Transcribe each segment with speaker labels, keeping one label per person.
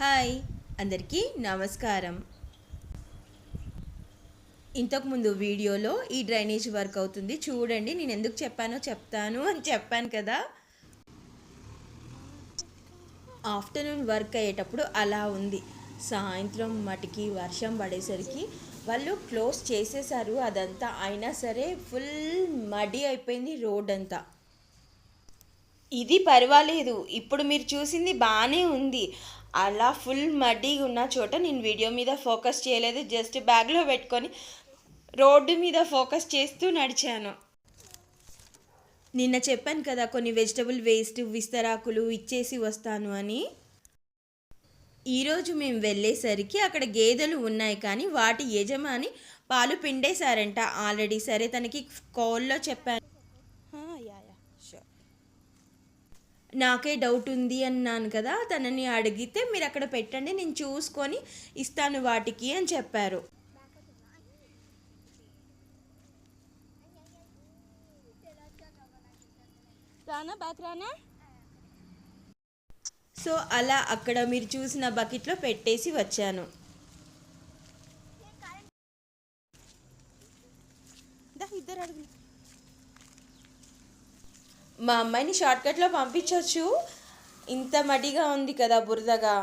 Speaker 1: Hi అందరికీ నమస్కారం. ఇంతకుముందు వీడియోలో ఈ డ్రైనేజ్ వర్క్ అవుతుంది. చూడండి నేను ఎందుకు చెప్పానో చెప్తాను అని చెప్పాను కదా. ఆఫ్టర్నూన్ వర్క్ అయ్యేటప్పుడు అలా ఉంది. సాయంత్రం మటుకి వర్షం పడేసరికి వాళ్ళు క్లోజ్ చేసేసారు. అదంతా అయినా సరే ఫుల్ మడి అయిపోయింది రోడ్ అంతా ఇది పర్వాలేదు. ఇప్పుడు మీరు చూసింది బాగానే ఉంది. అలా ఫుల్ మడ్డీగా ఉన్న చోట నేను వీడియో మీద ఫోకస్ చేయలేదు జస్ట్ బ్యాగ్లో పెట్టుకొని రోడ్డు మీద ఫోకస్ చేస్తూ నడిచాను. నిన్న చెప్పాను కదా కొన్ని వెజిటబుల్ వేస్ట్ విస్తరాకులు ఇచ్చేసి వస్తాను అని. ఈరోజు మేము వెళ్ళేసరికి అక్కడ గేదెలు ఉన్నాయి కానీ వాటి యజమాని పాలు పిండేశారంట. ఆల్రెడీ సరే తనకి కోల్లో చెప్పాను. నాకే డౌట్ ఉంది అన్నాను కదా తనని అడిగితే మీరు అక్కడ పెట్టండి నేను చూసుకొని ఇస్తాను వాటికి అని చెప్పారు.
Speaker 2: రానా బ్యాక్ రానా?
Speaker 1: సో అలా అక్కడ మీరు చూసిన బకెట్లో పెట్టేసి వచ్చాను.
Speaker 2: ఇద్దరు అడుగు.
Speaker 1: మా అమ్మాయిని షార్ట్కట్లో పంపించవచ్చు ఇంత మడిగా ఉంది కదా బురదగా.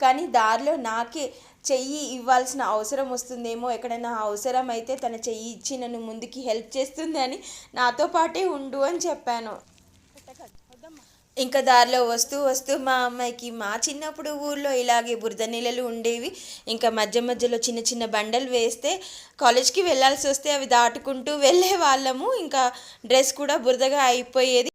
Speaker 1: కానీ దారిలో నాకే చెయ్యి ఇవ్వాల్సిన అవసరం వస్తుందేమో. ఎక్కడైనా అవసరం అయితే తన చెయ్యి ఇచ్చి నన్ను ముందుకి హెల్ప్ చేస్తుంది అని నాతో పాటే ఉండు అని చెప్పాను. ఇంకా దారిలో వస్తూ వస్తూ మా అమ్మాయికి మా చిన్నప్పుడు ఊర్లో ఇలాగే బురద నీళ్ళలు ఉండేవి. ఇంకా మధ్య మధ్యలో చిన్న చిన్న బండలు వేస్తే కాలేజ్కి వెళ్ళాల్సి వస్తే అవి దాటుకుంటూ వెళ్ళే వాళ్ళము. ఇంకా డ్రెస్ కూడా బురదగా అయిపోయేది.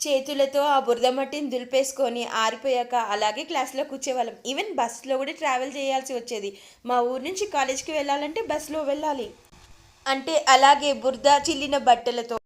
Speaker 1: చేతులతో ఆ బురద మట్టిని దులిపేసుకొని ఆరిపోయాక అలాగే క్లాస్లో కూర్చేవాళ్ళం. ఈవెన్ బస్సులో కూడా ట్రావెల్ చేయాల్సి వచ్చేది. మా ఊరు నుంచి కాలేజ్కి వెళ్ళాలంటే బస్సులో వెళ్ళాలి. అంటే అలాగే బురద చిల్లిన బట్టలతో